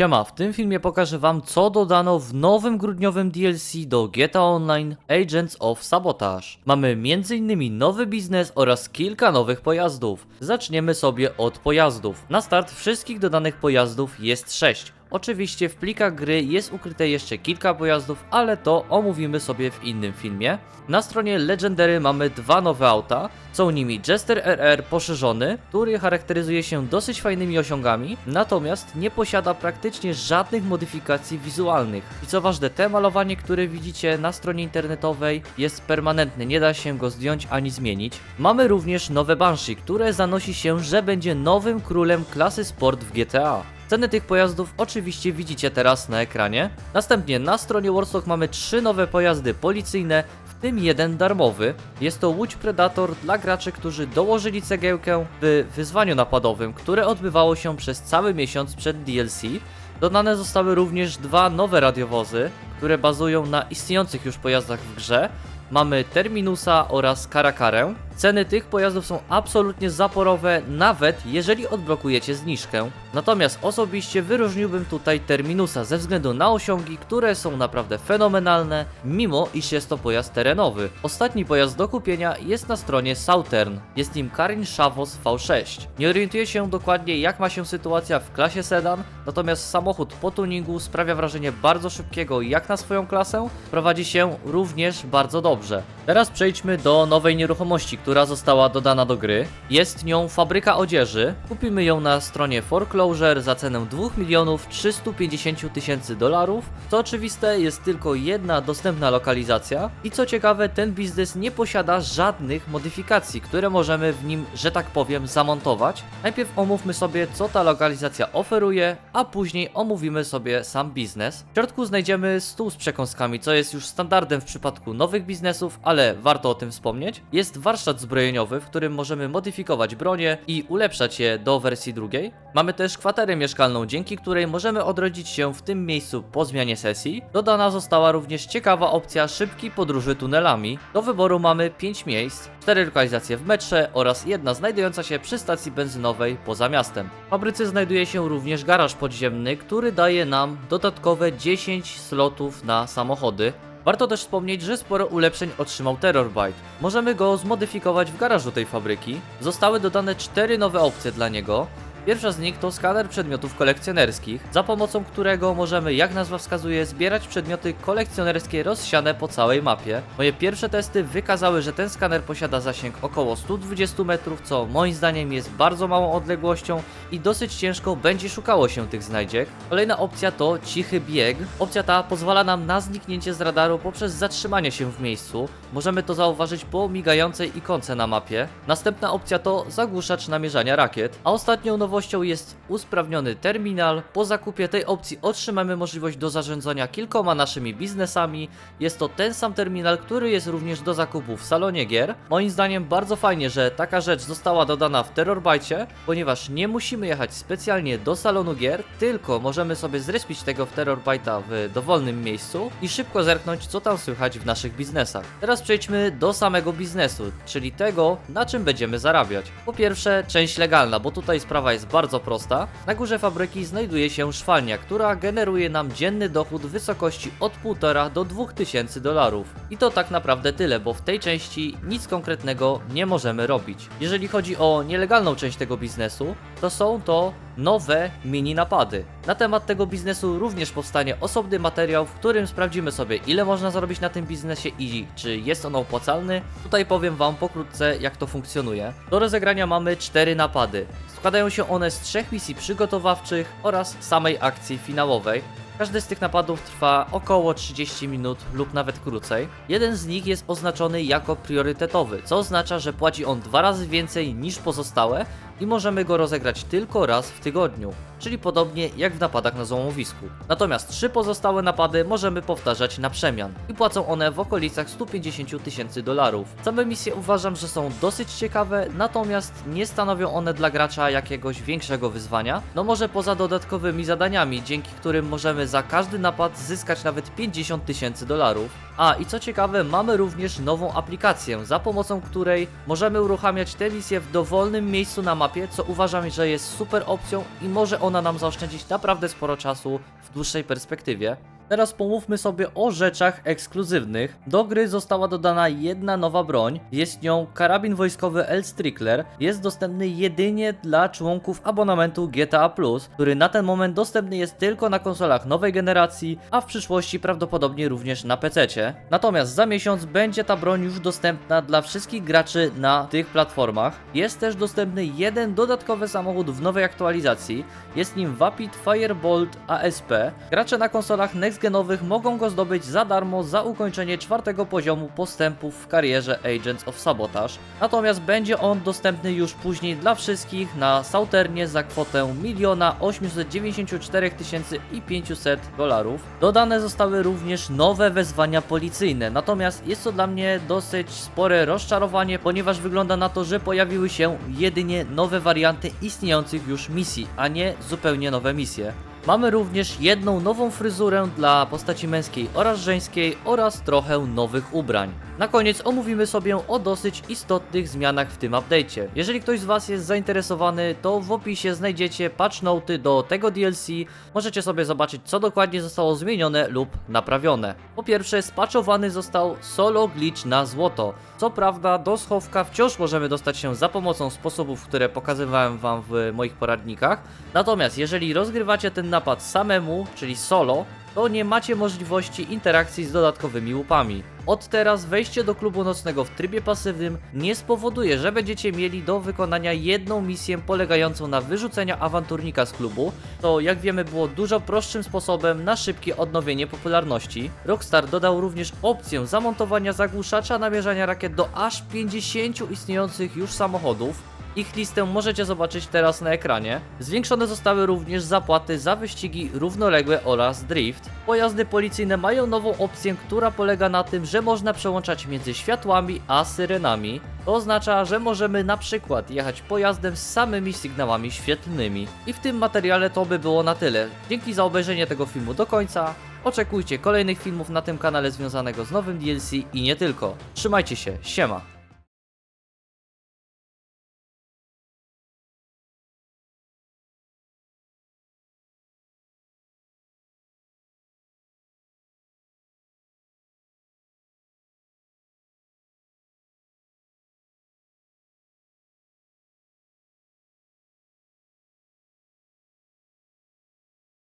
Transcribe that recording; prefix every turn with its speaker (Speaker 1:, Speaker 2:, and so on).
Speaker 1: Siema, w tym filmie pokażę wam co dodano w nowym grudniowym DLC do GTA Online Agents of Sabotage. Mamy m.in. nowy biznes oraz kilka nowych pojazdów. Zaczniemy sobie od pojazdów. Na start wszystkich dodanych pojazdów jest 6. Oczywiście w plikach gry jest ukryte jeszcze kilka pojazdów, ale to omówimy sobie w innym filmie. Na stronie Legendary mamy dwa nowe auta. Są nimi Jester RR poszerzony, który charakteryzuje się dosyć fajnymi osiągami, natomiast nie posiada praktycznie żadnych modyfikacji wizualnych. I co ważne, te malowanie, które widzicie na stronie internetowej jest permanentne, nie da się go zdjąć ani zmienić. Mamy również nowe Banshee, które zanosi się, że będzie nowym królem klasy sport w GTA. Ceny tych pojazdów oczywiście widzicie teraz na ekranie. Następnie na stronie Warstock mamy trzy nowe pojazdy policyjne, w tym jeden darmowy. Jest to Łódź Predator dla graczy, którzy dołożyli cegiełkę w wyzwaniu napadowym, które odbywało się przez cały miesiąc przed DLC. Dodane zostały również dwa nowe radiowozy, które bazują na istniejących już pojazdach w grze. Mamy Terminusa oraz Karakarę. Ceny tych pojazdów są absolutnie zaporowe, nawet jeżeli odblokujecie zniżkę. Natomiast osobiście wyróżniłbym tutaj Terminusa ze względu na osiągi, które są naprawdę fenomenalne, mimo iż jest to pojazd terenowy. Ostatni pojazd do kupienia jest na stronie Southern. Jest nim Karin Shavos V6. Nie orientuję się dokładnie jak ma się sytuacja w klasie sedan, natomiast samochód po tuningu sprawia wrażenie bardzo szybkiego jak na swoją klasę, prowadzi się również bardzo dobrze. Teraz przejdźmy do nowej nieruchomości, która została dodana do gry. Jest nią fabryka odzieży. Kupimy ją na stronie Foreclosure za cenę 2 milionów 350 tysięcy dolarów. Co oczywiste, jest tylko jedna dostępna lokalizacja. I co ciekawe, ten biznes nie posiada żadnych modyfikacji, które możemy w nim, że tak powiem, zamontować. Najpierw omówmy sobie, co ta lokalizacja oferuje, a później omówimy sobie sam biznes. W środku znajdziemy stół z przekąskami, co jest już standardem w przypadku nowych biznesów, ale warto o tym wspomnieć. Jest warsztat zbrojeniowy, w którym możemy modyfikować bronie i ulepszać je do wersji drugiej. Mamy też kwaterę mieszkalną, dzięki której możemy odrodzić się w tym miejscu po zmianie sesji. Dodana została również ciekawa opcja szybkiej podróży tunelami. Do wyboru mamy 5 miejsc, 4 lokalizacje w metrze oraz jedna znajdująca się przy stacji benzynowej poza miastem. W fabryce znajduje się również garaż podziemny, który daje nam dodatkowe 10 slotów na samochody. Warto też wspomnieć, że sporo ulepszeń otrzymał Terrorbyte. Możemy go zmodyfikować w garażu tej fabryki. Zostały dodane cztery nowe opcje dla niego. Pierwsza z nich to skaner przedmiotów kolekcjonerskich, za pomocą którego możemy, jak nazwa wskazuje, zbierać przedmioty kolekcjonerskie rozsiane po całej mapie. Moje pierwsze testy wykazały, że ten skaner posiada zasięg około 120 metrów, co moim zdaniem jest bardzo małą odległością i dosyć ciężko będzie szukało się tych znajdziek. Kolejna opcja to cichy bieg. Opcja ta pozwala nam na zniknięcie z radaru poprzez zatrzymanie się w miejscu. Możemy to zauważyć po migającej ikonce na mapie. Następna opcja to zagłuszacz namierzania rakiet, a ostatnią jest usprawniony terminal. Po zakupie tej opcji otrzymamy możliwość do zarządzania kilkoma naszymi biznesami. Jest to ten sam terminal, który jest również do zakupu w salonie gier. Moim zdaniem bardzo fajnie, że taka rzecz została dodana w Terrorbajcie, ponieważ nie musimy jechać specjalnie do salonu gier, tylko możemy sobie zrespić tego w Terrorbajta w dowolnym miejscu i szybko zerknąć, co tam słychać w naszych biznesach. Teraz przejdźmy do samego biznesu, czyli tego, na czym będziemy zarabiać. Po pierwsze, część legalna, bo tutaj sprawa jest bardzo prosta. Na górze fabryki znajduje się szwalnia, która generuje nam dzienny dochód w wysokości od 1,5 do 2000 dolarów. I to tak naprawdę tyle, bo w tej części nic konkretnego nie możemy robić. Jeżeli chodzi o nielegalną część tego biznesu, to są to nowe mini napady. Na temat tego biznesu również powstanie osobny materiał, w którym sprawdzimy sobie ile można zarobić na tym biznesie i czy jest on opłacalny. Tutaj powiem wam pokrótce jak to funkcjonuje. Do rozegrania mamy cztery napady. Składają się one z trzech misji przygotowawczych oraz samej akcji finałowej. Każdy z tych napadów trwa około 30 minut lub nawet krócej. Jeden z nich jest oznaczony jako priorytetowy, co oznacza, że płaci on dwa razy więcej niż pozostałe i możemy go rozegrać tylko raz w tygodniu, czyli podobnie jak w napadach na złomowisku. Natomiast trzy pozostałe napady możemy powtarzać na przemian i płacą one w okolicach 150 tysięcy dolarów. Same misje uważam, że są dosyć ciekawe, natomiast nie stanowią one dla gracza jakiegoś większego wyzwania, no może poza dodatkowymi zadaniami, dzięki którym możemy za każdy napad zyskać nawet 50 tysięcy dolarów. A i co ciekawe, mamy również nową aplikację, za pomocą której możemy uruchamiać te misje w dowolnym miejscu na mapie mapie, co uważam, że jest super opcją i może ona nam zaoszczędzić naprawdę sporo czasu w dłuższej perspektywie. Teraz pomówmy sobie o rzeczach ekskluzywnych. Do gry została dodana jedna nowa broń. Jest nią karabin wojskowy El Strickler. Jest dostępny jedynie dla członków abonamentu GTA+, który na ten moment dostępny jest tylko na konsolach nowej generacji, a w przyszłości prawdopodobnie również na PC-cie. Natomiast za miesiąc będzie ta broń już dostępna dla wszystkich graczy na tych platformach. Jest też dostępny jeden dodatkowy samochód w nowej aktualizacji. Jest nim Vapid Firebolt ASP. Gracze na konsolach next genowych mogą go zdobyć za darmo za ukończenie czwartego poziomu postępów w karierze Agents of Sabotage. Natomiast będzie on dostępny już później dla wszystkich na Sauternie za kwotę 1 894 500 dolarów. Dodane zostały również nowe wezwania policyjne, natomiast jest to dla mnie dosyć spore rozczarowanie, ponieważ wygląda na to, że pojawiły się jedynie nowe warianty istniejących już misji, a nie zupełnie nowe misje. Mamy również jedną nową fryzurę dla postaci męskiej oraz żeńskiej oraz trochę nowych ubrań. Na koniec omówimy sobie o dosyć istotnych zmianach w tym update'cie. Jeżeli ktoś z Was jest zainteresowany, to w opisie znajdziecie patch noty do tego DLC. Możecie sobie zobaczyć co dokładnie zostało zmienione lub naprawione. Po pierwsze, spaczowany został solo glitch na złoto. Co prawda do schowka wciąż możemy dostać się za pomocą sposobów, które pokazywałem Wam w moich poradnikach. Natomiast jeżeli rozgrywacie napad samemu, czyli solo, to nie macie możliwości interakcji z dodatkowymi łupami. Od teraz wejście do klubu nocnego w trybie pasywnym nie spowoduje, że będziecie mieli do wykonania jedną misję polegającą na wyrzuceniu awanturnika z klubu. To jak wiemy było dużo prostszym sposobem na szybkie odnowienie popularności. Rockstar dodał również opcję zamontowania zagłuszacza namierzania rakiet do aż 50 istniejących już samochodów. Ich listę możecie zobaczyć teraz na ekranie. Zwiększone zostały również zapłaty za wyścigi równoległe oraz drift. Pojazdy policyjne mają nową opcję, która polega na tym, że można przełączać między światłami a syrenami. To oznacza, że możemy na przykład jechać pojazdem z samymi sygnałami świetlnymi. I w tym materiale to by było na tyle. Dzięki za obejrzenie tego filmu do końca. Oczekujcie kolejnych filmów na tym kanale związanego z nowym DLC i nie tylko. Trzymajcie się, siema!